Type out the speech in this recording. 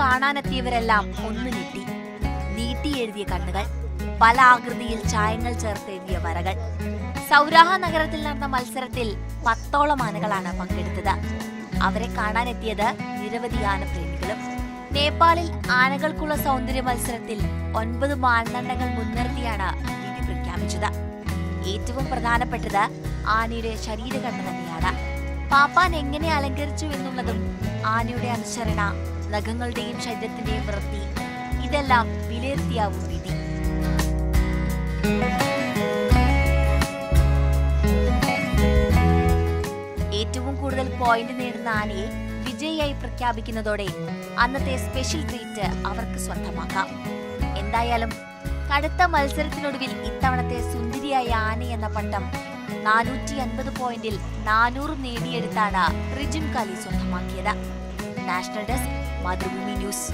കാണാനെത്തിയവരെല്ലാം ഒന്ന് ഞെട്ടി നീട്ടി എഴുതിയ കണ്ണുകൾ പല ആകൃതിയിൽ ചായങ്ങൾ ചേർത്ത് എഴുതിയ വരകൾ. സൗരാഹ നഗരത്തിൽ നടന്ന മത്സരത്തിൽ പത്തോളം ആനകളാണ് പങ്കെടുത്തത്. അവരെ കാണാനെത്തിയത് നിരവധി ആനപ്രേമികളും. നേപ്പാളിൽ ആനകൾക്കുള്ള സൗന്ദര്യ മത്സരത്തിൽ ഒൻപത് മാനദണ്ഡങ്ങൾ മുൻനിർത്തിയാണ് പ്രഖ്യാപിച്ചത്. ഏറ്റവും പ്രധാനപ്പെട്ടത് ആനയുടെ ശരീരഘടന തന്നെയാണ്. പാപ്പാൻ എങ്ങനെ അലങ്കരിച്ചു എന്നുള്ളതും ആനയുടെ അനുസരണ നഖങ്ങളുടെയും ശരീരത്തിന്റെയും വൃത്തി ഇതെല്ലാം വിലയിരുത്തിയാവും വിധി. ഏറ്റവും കൂടുതൽ പോയിന്റ് നേടുന്ന ആനയെ വിജയിയായി പ്രഖ്യാപിക്കുന്നതോടെ അന്നത്തെ സ്പെഷ്യൽ ട്രീറ്റ് അവർക്ക് സ്വന്തമാക്കാം. എന്തായാലും കടുത്ത മത്സരത്തിനൊടുവിൽ ഇത്തവണത്തെ സുന്ദരിയായ ആന എന്ന പട്ടം നാനൂറ്റി അൻപത് പോയിന്റിൽ നാനൂറ് നേടിയെടുത്താണ് റിജിം കാലി സ്വന്തമാക്കിയത്. National desk Mathrubhumi news.